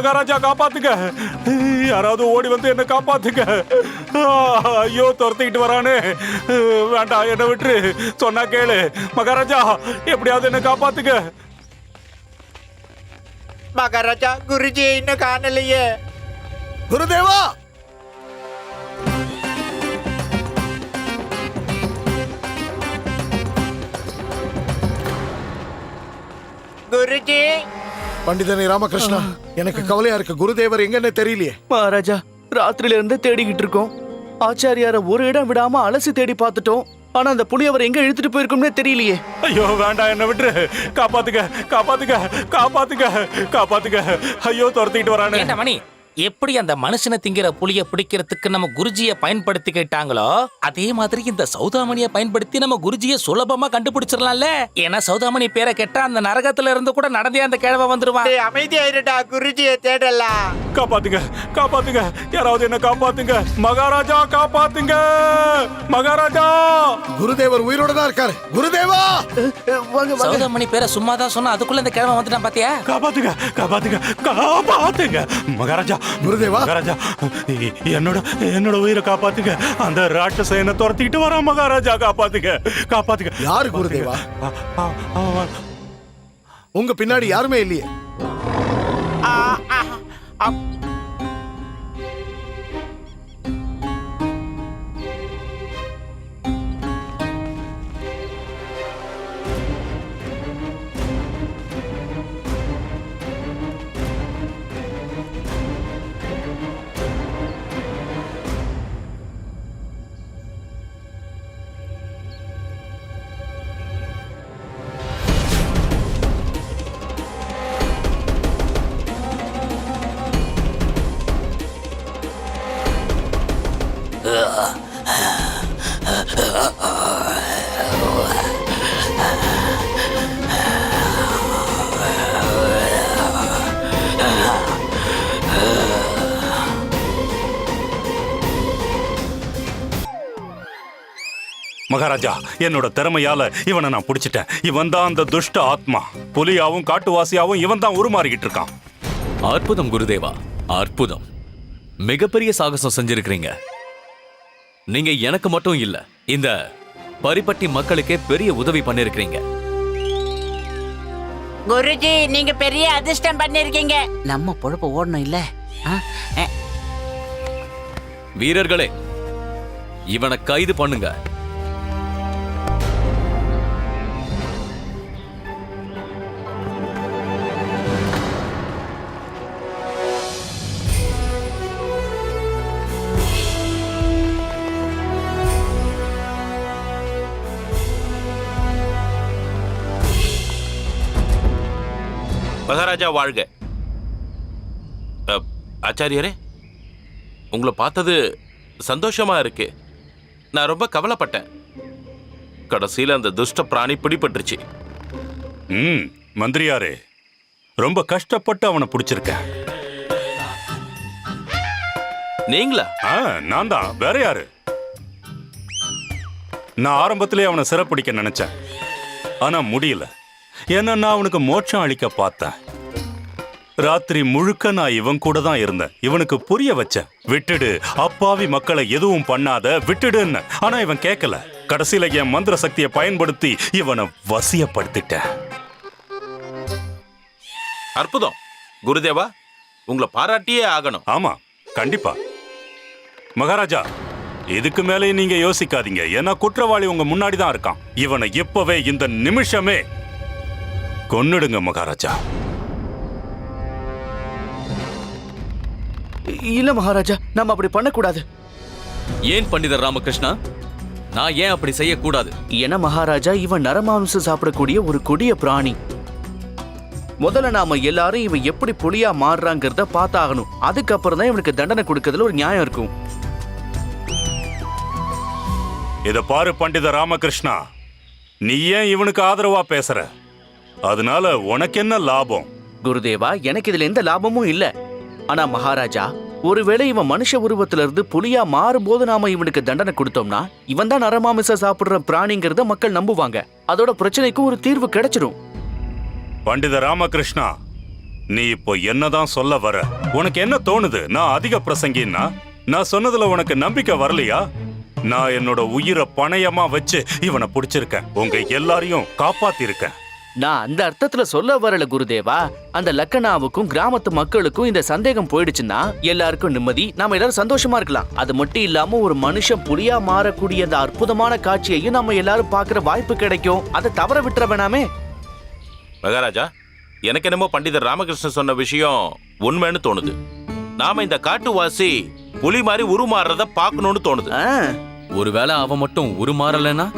மகாராஜா காப்பாத்துங்க. யாராவது ஓடி வந்து என்ன காப்பாத்துங்க. ஐயோ துரத்திக்கிட்டு வரானே. வேண்டாம் என்ன விட்டுரு. சொன்னா கேளு. மகாராஜா எப்படியாவது என்ன காப்பாத்துங்க. மகாராஜா குருஜி இன்னும் காணலையே. குருதேவா! குருஜி பண்டிதனை ராமகிருஷ்ணா எனக்கு கவலையா இருக்கு. குருதேவர் எங்கன்னு தெரியலையே. மகாராஜா ராத்திரில இருந்து தேடிக்கிட்டு இருக்கோம். ஆச்சாரியார ஒரு இடம் விடாம அலசி தேடி பார்த்துட்டோம். ஆனா அந்த புலி அவர் எங்க இழுத்துட்டு போயிருக்கும்னே தெரியலையே. ஐயோ வேண்டாம் என்ன விட்டுரு. காப்பாத்துங்க காப்பாத்துங்க காப்பாத்துங்க காப்பாத்துங்க ஐயோ துரத்திக்கிட்டு வரானே. மணி? எப்படி அந்த மனுஷனை திங்கிற புளிய பிடிக்கிறதுக்கு நம்ம குருஜியை பயன்படுத்திக்கிட்டாங்களோ அதே மாதிரி இந்த சௌதாமணியை பயன்படுத்தி நம்ம குருஜியை சுலபமா கண்டுபிடிச்சிடலாம்ல. ஏன்னா சௌதாமணி பேரை கேட்டா அந்த நரகத்துல இருந்து கூட நடந்தே அந்த கிழவ வந்துருவான். டேய், அமைதியாயிருடா குருஜியை தேடலாம். காப்பாத்துங்க காப்பாத்துங்க. யாராவது என்ன காப்பாத்துங்க. மகாராஜா காப்பாத்துங்க. மகாராஜா! குருதேவர் உயிரோட தான் இருக்காரு. குருதேவா! சௌதாமணி பேரை சும்மா தான் சொன்னா அதுக்குள்ள இந்த கிழவன் வந்துட்டான் பாத்தியா? காப்பாத்துங்க காப்பாத்துங்க காப்பாத்துங்க. மகாராஜா குருதேவா. மகாராஜா என்னோட என்னோட உயிரை காப்பாத்துங்க. அந்த ராட்சச என்ன துரத்திக்கிட்டு வரான் மகாராஜா. காப்பாத்துங்க காப்பாத்துங்க. யாரு குருதேவா? உங்க பின்னாடி யாருமே இல்லையே. மகாராஜா என்னோட திறமையால இவனை நான் பிடிச்சிட்டேன். இவன் தான் அந்த துஷ்ட ஆத்மா. புலியாவும் காட்டுவாசியாவும் இவன் தான் உருமாறிக்கிட்டு இருக்கான். அற்புதம் குருதேவா. அற்புதம். மிகப்பெரிய சாகசம் செஞ்சிருக்கிறீங்க. நீங்க எனக்கு மட்டும் இல்ல இந்த பரிப்பட்டி மக்களுக்கே பெரிய உதவி பண்ணிருக்கிறீங்க. குருஜி நீங்க பெரிய அதிர்ஷ்டம் பண்ணிருக்கீங்க. நம்ம பொழப்பு ஓடணும் இல்ல? வீரர்களே இவனை கைது பண்ணுங்க. மகாராஜா வாழ்க. ஆச்சாரியரே உங்களை பார்த்தது சந்தோஷமா இருக்கு. நான் ரொம்ப கவலைப்பட்டேன். கடைசியில் அந்த துஷ்ட பிராணி பிடிபட்டுருச்சு. ம் மந்திரியாரே ரொம்ப கஷ்டப்பட்டு அவனை பிடிச்சிருக்கேன் நீங்களா? ஆ நான் தான் வேற யாரு? நான் ஆரம்பத்திலே அவனை சிறப்பிடிக்க நினைச்சேன். ஆனா முடியல. ஏன்னா நான் அவனுக்கு மோட்சம் அளிக்க பார்த்தேன். ராத்திரி முழுக்க நான் இவன் கூட தான் இருந்தேன். இவனுக்கு புரிய வச்சேன். விட்டுடு அப்பாவி மக்களை எதுவும் பண்ணாத விட்டுடுன்னு. ஆனா இவன் கேட்கல கடைசியில என் மந்திர சக்தியை பயன்படுத்தி இவனை வசியப்படுத்திட்டேன். அற்புதம். குருதேவா உங்களை பாராட்டியே ஆகணும். ஆமா கண்டிப்பா. மகாராஜா இதுக்கு மேலே நீங்க யோசிக்காதீங்க. ஏன்னா குற்றவாளி உங்க முன்னாடி தான் இருக்கான். இவனை இப்பவே இந்த நிமிஷமே கொன்னுடுங்க மகாராஜா. இல்ல மகாராஜா நம்ம அப்படி பண்ணக்கூடாது. ஏன் பண்டிதர் ராமகிருஷ்ணா? நான் ஏன் அப்படி செய்யக்கூடாது? ஏன்னா மகாராஜா இவன் நரமாம்சம் சாப்பிடக்கூடிய ஒரு கொடிய பிராணி. முதல்ல நாம எல்லாரும் இவன் எப்படி புலியா மாறுறாங்கிறத பார்த்தாகணும். அதுக்கப்புறம் தான் இவனுக்கு தண்டனை கொடுக்கறதுல ஒரு நியாயம் இருக்கும். இத பாரு பண்டித ராமகிருஷ்ணா. நீ ஏன் இவனுக்கு ஆதரவா பேசுற? அதனால உனக்கு என்ன லாபம்? குருதேவா எனக்கு இதுல எந்த லாபமும் இல்ல. ஆனா மகாராஜா ஒருவேளை இவன் மனுஷ உருவத்துல இருந்து புலியா மாறும்போது நாம இவனுக்கு தண்டனை கொடுத்தோம்னா இவன் தான் நரமாமிசம் சாப்பிடுற பிராணிங்கிறத மக்கள் நம்புவாங்க. அதோட பிரச்சனைக்கு ஒரு தீர்வு கிடைச்சிடும் பண்டித ராமகிருஷ்ணா நீ இப்போ என்னதான் சொல்ல வர? உனக்கு என்ன தோணுது? நான் அதிக பிரசங்கின்னா? நான் சொன்னதுல உனக்கு நம்பிக்கை வரலையா? நான் என்னோட உயிரை பணயமா வச்சு இவனை பிடிச்சிருக்கேன். உங்க எல்லாரையும் காப்பாத்திருக்கேன். நான் அந்த அர்த்தத்துல சொல்ல வரல குருதேவா. அந்த லக்கனாவுக்கும் கிராமத்து மக்களுக்கும் இந்த சந்தேகம் போயிடுச்சுன்னா எல்லாருக்கும் நிம்மதி நாம எல்லாரும் சந்தோஷமா இருக்கலாம். அது மட்டும் இல்லாம ஒரு மனுஷன் புலியா மாறக்கூடிய அந்த அற்புதமான காட்சியையும் நம்ம எல்லாரும் பார்க்கிற வாய்ப்பு கிடைக்கும். அதை தவற விட்டுற வேணாமே. மகாராஜா எனக்கு என்னமோ பண்டிதர் ராமகிருஷ்ணன் சொன்ன விஷயம் உண்மைன்னு தோணுது. நாம இந்த காட்டுவாசி புலி மாதிரி உருமாறுறத பார்க்கணும்னு தோணுது. ஆ, ஒருவேளை அவன் மட்டும் உருமாறலனா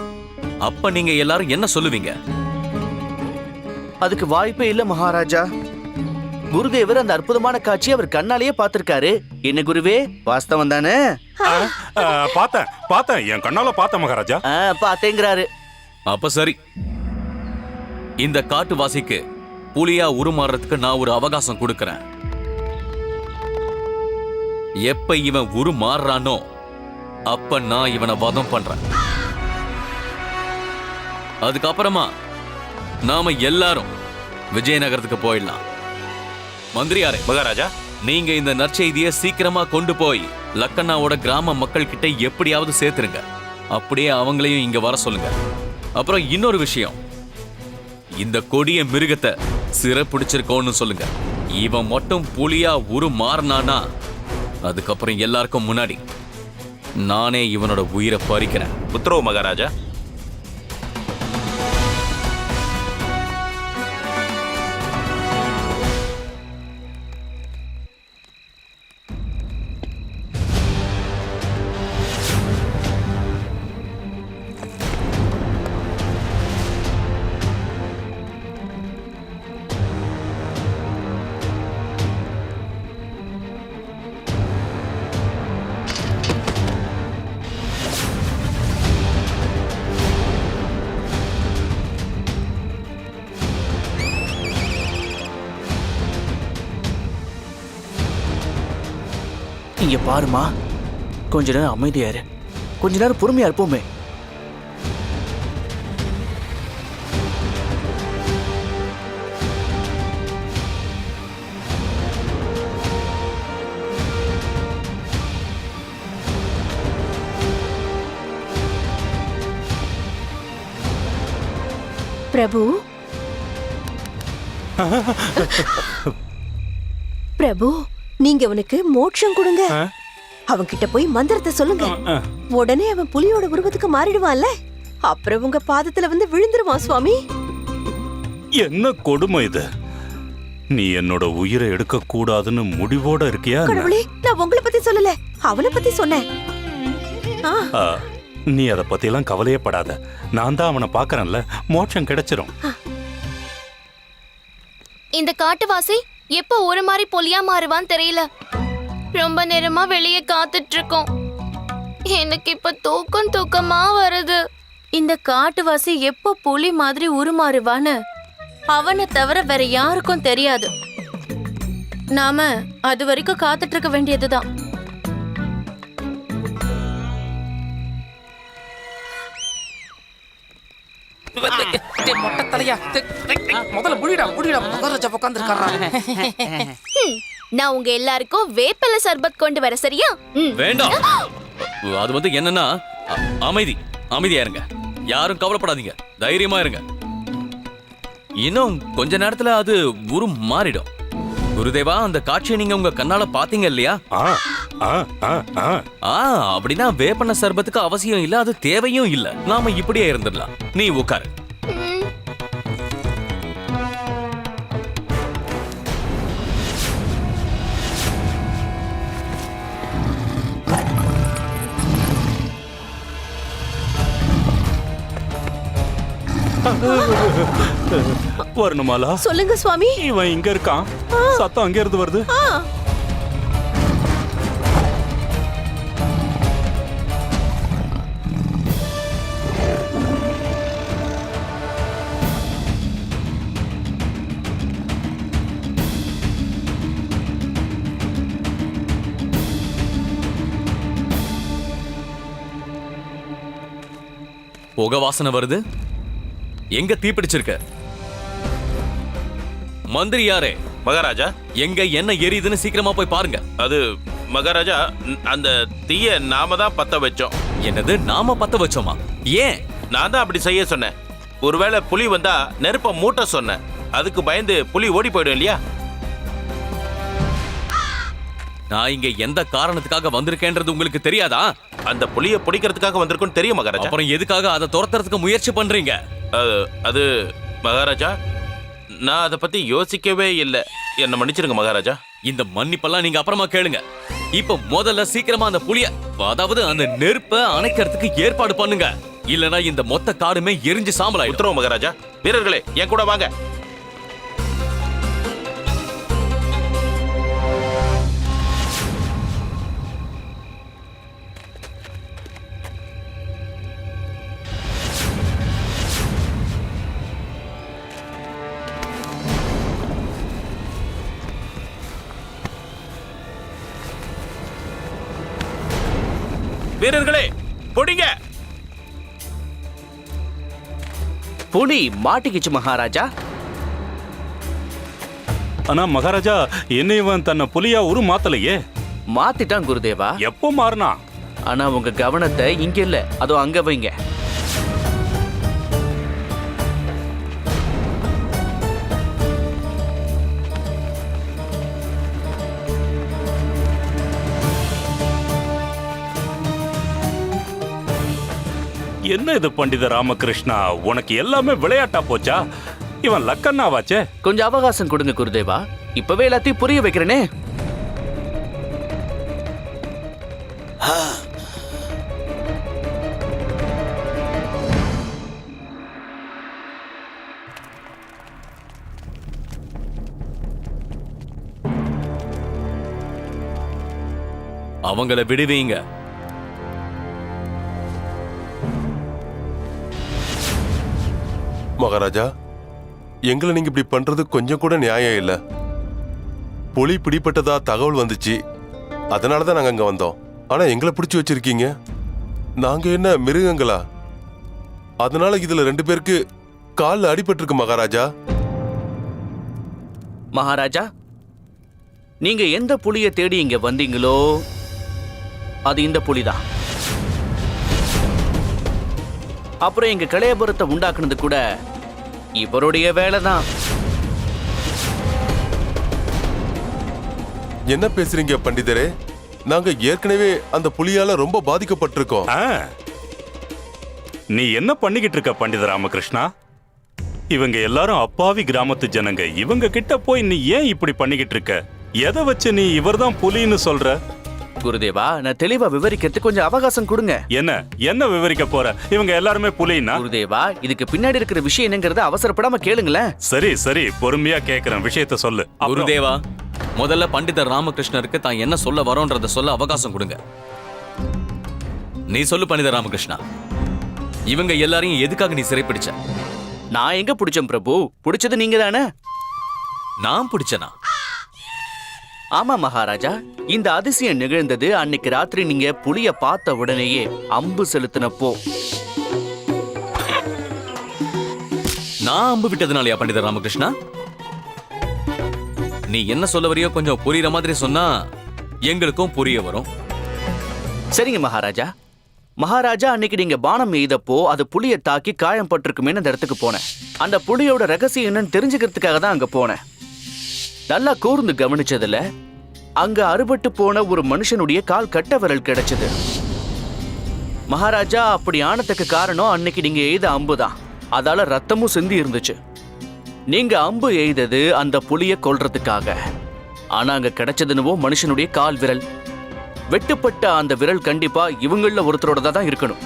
அப்ப நீங்க எல்லாரும் என்ன சொல்லுவீங்க? அதுக்கு வாய்ப்பே இல்ல மகாராஜா. குருதேவர் அந்த அற்புதமான காட்சி அவர் கண்ணாலேயே பார்த்திருக்காரு. என்ன குருவே? வாஸ்தவம் தானே? பார்த்தேன் பார்த்தேன். என் கண்ணால பார்த்தேன் மகாராஜா. பார்த்தேங்கிறாரு. அப்ப சரி. இந்த காட்டுவாசிக்கு புலியா உருமாறுறதுக்கு நான் ஒரு அவகாசம் கொடுக்கறேன். எப்ப இவன் உருமாறுறானோ அப்ப நான் இவனை வதம் பண்றேன். அதுக்கப்புறமா நாம எல்லாரும் விஜயநகரத்துக்கு போயிடலாம். மந்திரியாரே. மகாராஜா? நீங்க இந்த நற்செய்தியை சீக்கிரமா கொண்டு போய் லக்கண்ணாவோட கிராம மக்கள் கிட்ட எப்படியாவது சேர்த்துருங்க. அப்படியே அவங்களையும் இங்க வர சொல்லுங்க. அப்புறம் இன்னொரு விஷயம். இந்த கொடிய மிருகத்தை சிறப்பிடிச்சிருக்கோன்னு சொல்லுங்க. இவன் மட்டும் புலியா உரு மாறினானா அதுக்கப்புறம் எல்லாருக்கும் முன்னாடி நானே இவனோட உயிரை பறிக்கிறேன். உத்தரவு மகாராஜா. இங்க பாருமா. கொஞ்ச நேரம் அமைதியா இரு. கொஞ்ச நேரம் பொறுமையா இருப்போமே. பிரபு? பிரபு? நீங்க அவனுக்கு மோட்சம் கொடுங்க. அவன்கிட்ட போய் மந்திரத்தை சொல்லுங்க. உடனே அவன் புலியோட உருவத்துக்கு மாறிடுவான்ல. அப்புறம் உங்க பாதத்துல வந்து விழுந்துருவான் சுவாமி. என்ன கொடுமை இது? நீ என்னோட உயிரை எடுக்க கூடாதுன்னு முடிவோட இருக்கியா? கடவுளே நான் உங்களை பத்தி சொல்லல. அவனை பத்தி சொன்னேன். நீ அதை பத்தியெல்லாம் கவலையே படாத. நான் தான் அவனை பார்க்கறேன்ல. மோட்சம் கிடைச்சிரும். இந்த காட்டுவாசி எப்போ ஒரு மாதிரி பொலியா மாறுவான்னு தெரியல. ரொம்ப நேரமா வெளியே காத்துட்டு இருக்கோம் எனக்கு இப்ப தூக்கம் தூக்கமா வருது. இந்த காட்டுவாசி எப்போ புலி மாதிரி உருமாறுவான்னு அவனை தவிர வேற யாருக்கும் தெரியாது. நாம அது வரைக்கும் காத்துட்டு இருக்க வேண்டியதுதான். டேய், மொட்டை தலையா? முதல்ல முடிடா முடிடா. மகாராஜா உட்காந்துருக்காரா நான் உங்க எல்லாருக்கும் வேப்பிலை சர்பத் கொண்டு வர சரியா. வேண்டாம். அது வந்து என்னன்னா அமைதி. அமைதியா இருங்க. யாரும் கவலைப்படாதீங்க. தைரியமா இருங்க. இன்னும் கொஞ்ச நேரத்துல அது குரு மாறிடும். குருதேவா அந்த காட்சியை நீங்க உங்க கண்ணால பாத்தீங்க இல்லையா? ஆ ஆ ஆ ஆ. ஆ அப்படின்னா வேப்பன சர்பத்துக்கு அவசியம் இல்ல அது தேவையும் இல்ல. நாம இப்படியே இருந்துடலாம். நீ உட்காரு. வரணுமாலா? சொல்லுங்க சுவாமி. இவன் இங்க இருக்கான். சத்தம் அங்க இருந்து வருது. ஆ, புகை வாசனை வருது. எங்க தீ பிடிச்சிருக்க? மந்திரி யாரே மகாராஜா? எங்க என்ன எரியுதுன்னு சீக்கிரமா போய் பாருங்க. அது மகாராஜா அந்த தீய நாம தான் பத்த வச்சோம். என்னது நாம பத்த வச்சோமா? ஏன்? நான் தான் அப்படி செய்ய சொன்னேன். ஒருவேளை புலி வந்தா நெருப்ப மூட்ட சொன்னேன். அதுக்கு பயந்து புலி ஓடி போயிடும் இல்லையா? நான் இங்க எந்த காரணத்துக்காக வந்திருக்கேன்றது உங்களுக்கு தெரியாதா? அந்த புலிய பிடிக்கிறதுக்காக வந்திருக்கும்னு தெரியும் மகாராஜா. அப்புறம் எதுக்காக அதை துரத்துறதுக்கு முயற்சி பண்றீங்க? அது மகாராஜா நான் அதை பத்தி யோசிக்கவே இல்லை. என்ன மன்னிச்சிருங்க மகாராஜா. இந்த மன்னிப்பெல்லாம் நீங்க அப்புறமா கேளுங்க. இப்ப முதல்ல சீக்கிரமா அந்த புலிய அதாவது அந்த நெருப்ப அணைக்கிறதுக்கு ஏற்பாடு பண்ணுங்க. இல்லனா இந்த மொத்த காடுமே எரிஞ்சு சாம்பலாயிடும். மகாராஜா. வீரர்களே என் கூட வாங்க. வீரர்களே பொடிங்க! புலி மாட்டிக்கிச்சு மகாராஜா. ஆனா மகாராஜா என்ன இவன் தன்னை புலியா உரு மாத்தலையே மாத்திட்டான் குருதேவா. எப்போ மாறினா? ஆனா உங்க கவனத்தை இங்க இல்ல அதோ அங்க வைங்க. என்ன இது பண்டித ராமகிருஷ்ணா? உனக்கு எல்லாமே விளையாட்டா போச்சா? இவன் லக்கண்ணாவாச்சே? கொஞ்சம் அவகாசம் கொடுங்க குருதேவா. இப்பவே எல்லாத்தையும் புரிய வைக்கிறேனே. அவங்கள விடுவீங்க. மகாராஜா எங்களை நீங்க இப்படி பண்றது கொஞ்சம் கூட நியாயம் இல்ல. புலி பிடிப்பட்டதா தகவல் வந்துச்சு. அதனால தான் நாங்க அங்க வந்தோம். ஆனா எங்களை பிடிச்சு வச்சிருக்கீங்க. நாங்க என்ன மிருகங்களா? அதனால இதுல ரெண்டு பேருக்கு காலில் அடிபட்டிருக்கு மகாராஜா. மகாராஜா நீங்க எந்த புலியை தேடி இங்க வந்தீங்களோ அது இந்த புலிதான். அப்புறம் எங்க கலையபுரத்தை உண்டாக்குனது கூட இவருடைய வேலைதான். என்ன பேசுறீங்க பண்டிதரே? நாங்க ஏற்கனவே அந்த புலியால ரொம்ப பாதிக்கப்பட்டிருக்கோம். ஆ. நீ என்ன பண்ணிக்கிட்டு இருக்க பண்டித ராமகிருஷ்ணா? இவங்க எல்லாரும் அப்பாவி கிராமத்து ஜனங்க. இவங்க கிட்ட போய் நீ ஏன் இப்படி பண்ணிக்கிட்டு இருக்க? எதை வச்சு நீ இவர்தான் புலின்னு சொல்ற? குருதேவா நான் தெளிவா விவரிக்கிறதுக்கு கொஞ்சம் அவகாசம் கொடுங்க. என்ன? என்ன விவரிக்க போற? இவங்க எல்லாருமே புலின்னா குருதேவா இதுக்கு பின்னாடி இருக்கிற விஷயம் என்னங்கறத அவசரப்படாம கேளுங்களேன். சரி சரி பொறுமையா கேக்குறேன். விஷயத்த சொல்லு. குருதேவா முதல்ல பண்டிதர் ராமகிருஷ்ணருக்கு தான் என்ன சொல்ல வரோன்றத சொல்ல அவகாசம் கொடுங்க. நீ சொல்லு பண்டிதர் ராமகிருஷ்ணா. இவங்க எல்லாரையும் எதுக்காக நீ சிறைப்பிடிச்ச? நான் எங்க பிடிச்சேன் பிரபு? பிடிச்சது நீங்க தானே நான் பிடிச்சனா? ஆமா மகாராஜா இந்த அதிசயம் நிகழ்ந்தது அன்னைக்கு ராத்திரி நீங்க புலிய பார்த்த உடனேயே அம்பு செலுத்தினப்போ. நான் அம்பு விட்டதுனாலயா பண்டிதர் ராமகிருஷ்ணா? நீ என்ன சொல்ல வரியோ கொஞ்சம் புரியுற மாதிரி சொன்னா எங்களுக்கும் புரிய வரும். சரிங்க மகாராஜா. மகாராஜா அன்னைக்கு நீங்க பானம் எய்தப்போ அது புலிய தாக்கி காயம் பட்டிருக்குமேன்னு அந்த இடத்துக்கு போனேன். அந்த புலியோட ரகசியம் என்னன்னு தெரிஞ்சுக்கிறதுக்காக தான் அங்க போனேன். நல்லா கூர்ந்து கவனிச்சதுல அங்க அறுபட்டு போன ஒரு மனுஷனுடைய கால் கட்ட விரல் கிடைச்சது. மகாராஜா அப்படி ஆனதுக்கு காரணம் அன்னைக்கு நீங்க எய்த அம்பு தான். அதால ரத்தமும் சிந்தி இருந்துச்சு. நீங்க அம்பு எய்தது அந்த புலிய கொல்றதுக்காக. ஆனா அங்க கிடைச்சதுன்னுவோ மனுஷனுடைய கால் விரல். வெட்டுப்பட்ட அந்த விரல் கண்டிப்பா இவங்கள ஒருத்தரோட தான் இருக்கணும்.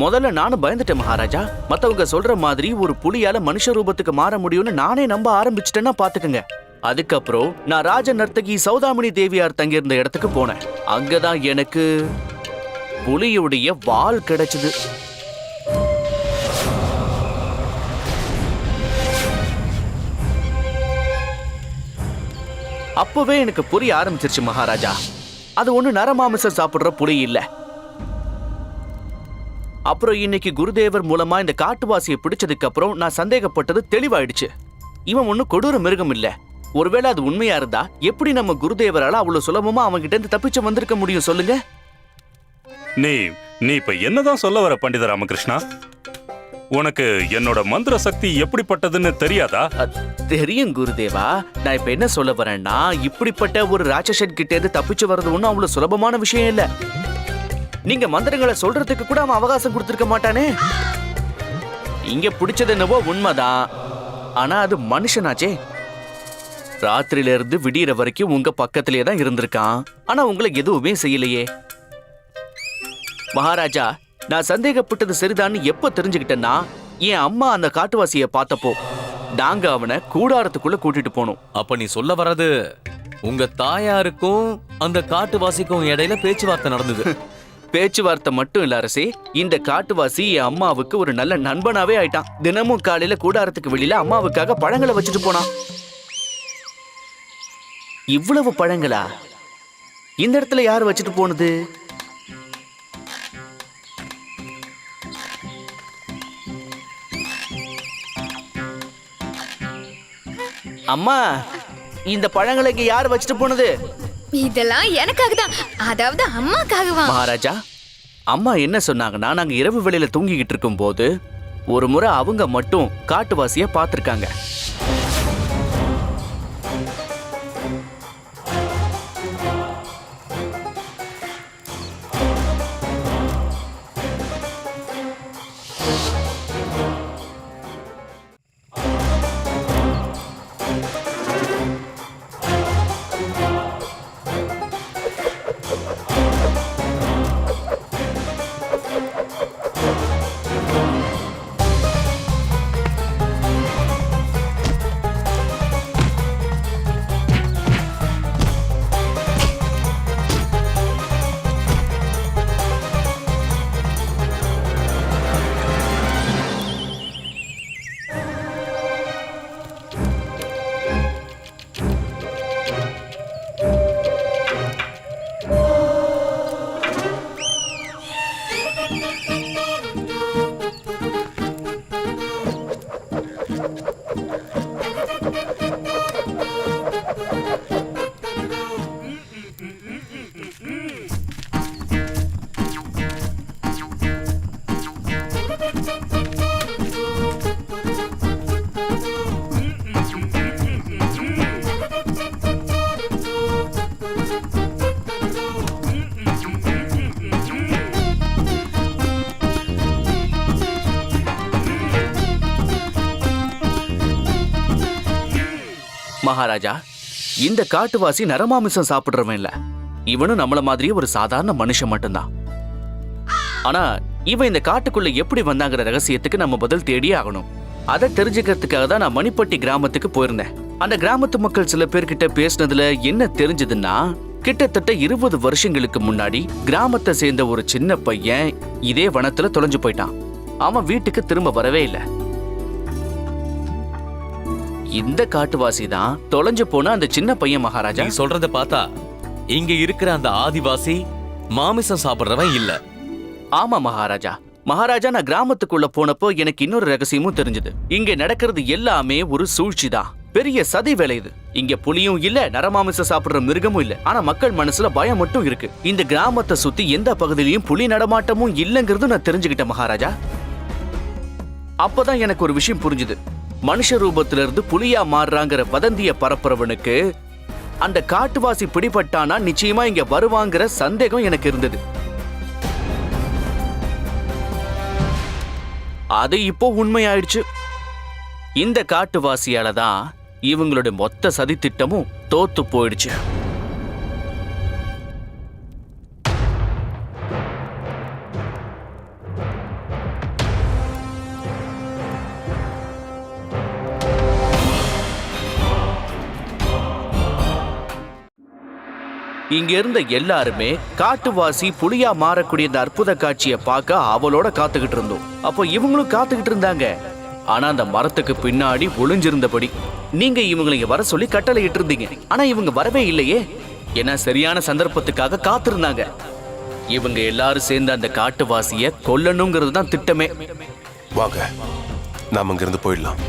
முதல்ல நானும் பயந்துட்டேன் மகாராஜா. மத்தவங்க சொல்ற மாதிரி ஒரு புலியால மனுஷ ரூபத்துக்கு மாற முடியும்னு நானே நம்ப ஆரம்பிச்சிட்டேன்னா பாத்துக்கங்க. அதுக்கப்புறம் நான் ராஜ நர்த்தகி சௌதாமணி தேவியார் தங்கியிருந்த இடத்துக்கு போனேன். அங்கதான் எனக்கு புலியுடைய வால் கிடைச்சது. அப்பவே எனக்கு புரிய ஆரம்பிச்சிருச்சு மகாராஜா. அது ஒண்ணு நரமாமிசம் சாப்பிடுற புலி இல்லை. அப்புறம் இன்னைக்கு குருதேவர் மூலமா இந்த காட்டுவாசியை பிடிச்சதுக்கு அப்புறம் நான் சந்தேகப்பட்டது தெளிவாயிடுச்சு. இவன் ஒன்னும் கொடூர மிருகம் இல்ல. ஒருவேளை அது உண்மையா இருந்தா எப்படி நம்ம குருதேவரால அவ்வளவு சுலபமா அவங்க கிட்ட இருந்து தப்பிச்சு வந்திருக்க முடியும் சொல்லுங்க. நீ நீ இப்ப என்னதான் சொல்ல வர பண்டித ராமகிருஷ்ணா? உனக்கு என்னோட மந்திர சக்தி எப்படிப்பட்டதுன்னு தெரியாதா? தெரியும் குருதேவா. நான் இப்ப என்ன சொல்ல வரேன்னா இப்படிப்பட்ட ஒரு ராட்சசன் கிட்ட இருந்து தப்பிச்சு வர்றது ஒண்ணும் அவ்வளவு சுலபமான விஷயம் இல்ல. நீங்க மந்திரங்களை சொல்றதுக்கு கூட அவன் அவகாசம் கொடுத்திருக்க மாட்டானே? இங்க பிடிச்சது என்னவோ உண்மைதான். ஆனா அது மனுஷனாச்சே. ராத்திரியில இருந்து விடியற வரைக்கும் உங்க பக்கத்திலே தான் இருந்திருக்கான். ஆனா உங்களை எதுவுமே செய்யலையே. மகாராஜா நான் சந்தேகப்பட்டது சரிதான்னு எப்ப தெரிஞ்சுக்கிட்டேன்னா என் அம்மா அந்த காட்டுவாசிய பார்த்தப்போ நாங்க அவனை கூடாரத்துக்குள்ள கூட்டிட்டு போனோம். அப்ப நீ சொல்ல வர்றது உங்க தாயாருக்கும் அந்த காட்டுவாசிக்கும் இடையில பேச்சுவார்த்தை நடந்தது. பேச்சுவார்த்தை மட்டும் இல்ல அரசே இந்த காட்டுவாசி என் அம்மாவுக்கு ஒரு நல்ல நண்பனாவே ஆயிட்டான். தினமும் காலையில கூடாரத்துக்கு வெளியில அம்மாவுக்காக பழங்களை வச்சுட்டு போனான். இவ்வளவு பழங்களா? இந்த இடத்துல யார் வச்சுட்டு போனது? அம்மா இந்த பழங்களுக்கு யார் வச்சுட்டு போனது? இதெல்லாம் எனக்காக தான் அதாவது அம்மாக்காகவா? மகாராஜா அம்மா என்ன சொன்னாங்கன்னா நாங்க இரவு வேளையில தூங்கிக்கிட்டு இருக்கும்போது ஒரு முறை அவங்க மட்டும் காட்டுவாசிய பார்த்திருக்காங்க. மகாராஜா இந்த காட்டுவாசி நரமாமிசம் சாப்பிடுறவன் இல்ல இவனும் நம்மள மாதிரியே ஒரு சாதாரண மனுஷன் மட்டும்தான். ஆனா இவன் இந்த காட்டுக்குள்ள எப்படி வந்தாங்கிற ரகசியத்துக்கு நம்ம பதில் தேடியே ஆகணும். அதை தெரிஞ்சுக்கிறதுக்காக தான் நான் மணிப்பட்டி கிராமத்துக்கு போயிருந்தேன். அந்த கிராமத்து மக்கள் சில பேர்கிட்ட பேசினதுல என்ன தெரிஞ்சதுன்னா கிட்டத்தட்ட இருபது வருஷங்களுக்கு முன்னாடி கிராமத்தை சேர்ந்த ஒரு சின்ன பையன் இதே வனத்துல தொலைஞ்சு போயிட்டான். அவன் வீட்டுக்கு திரும்ப வரவே இல்லை. இந்த காட்டுவாசி தான் தொலைஞ்சு போன அந்த சின்ன பையன் மகாராஜா. நீ சொல்றத பார்த்தா இங்க இருக்கிற அந்த ஆதிவாசி மாமிசம் சாப்பிடுறவன் இல்ல. ஆமா மகாராஜா. மகாராஜா நான் கிராமத்துக்குள்ள போனப்போ எனக்கு இன்னொரு ரகசியமும் தெரிஞ்சது. இங்க நடக்கிறது எல்லாமே ஒரு சூழ்ச்சி தான். பெரிய சதி வேலை இது. இங்க புலியும் இல்ல நரமாமிசம் சாப்பிடுற மிருகமும் இல்ல. ஆனா மக்கள் மனசுல பயம் மட்டும் இருக்கு. இந்த கிராமத்தை சுத்தி எந்த பகுதியிலயும் புலி நடமாட்டமும் இல்லைங்கிறது நான் தெரிஞ்சுக்கிட்டேன் மகாராஜா. அப்பதான் எனக்கு ஒரு விஷயம் புரிஞ்சுது. மனுஷ ரூபத்துல இருந்து புலியா மாறுறாங்கிற வதந்திய பரப்புறவனுக்கு அந்த காட்டுவாசி பிடிபட்டானா நிச்சயமா இங்க வருவாங்கிற சந்தேகம் எனக்கு இருந்தது. அது இப்போ உண்மையாயிடுச்சு. இந்த காட்டுவாசியால தான் இவங்களோட மொத்த சதித்திட்டமும் தோத்து போயிடுச்சு. இங்க இருந்த எல்லாருமே காட்டுவாசி புலியா மாறக்கூடிய இந்த அற்புத காட்சியை பார்க்க அவளோட காத்துக்கிட்டு இருந்தோம். அப்போ இவங்களும் காத்துக்கிட்டு இருந்தாங்க. ஆனா அந்த மரத்துக்கு பின்னாடி ஒளிஞ்சிருந்தபடி நீங்க இவங்களை வர சொல்லி கட்டளை இருந்தீங்க. ஆனா இவங்க வரவே இல்லையே. ஏன்னா சரியான சந்தர்ப்பத்துக்காக காத்திருந்தாங்க. இவங்க எல்லாரும் சேர்ந்து அந்த காட்டுவாசிய கொல்லணுங்கிறது தான் திட்டமே. வாங்க நாம இங்கிருந்து போயிடலாம்.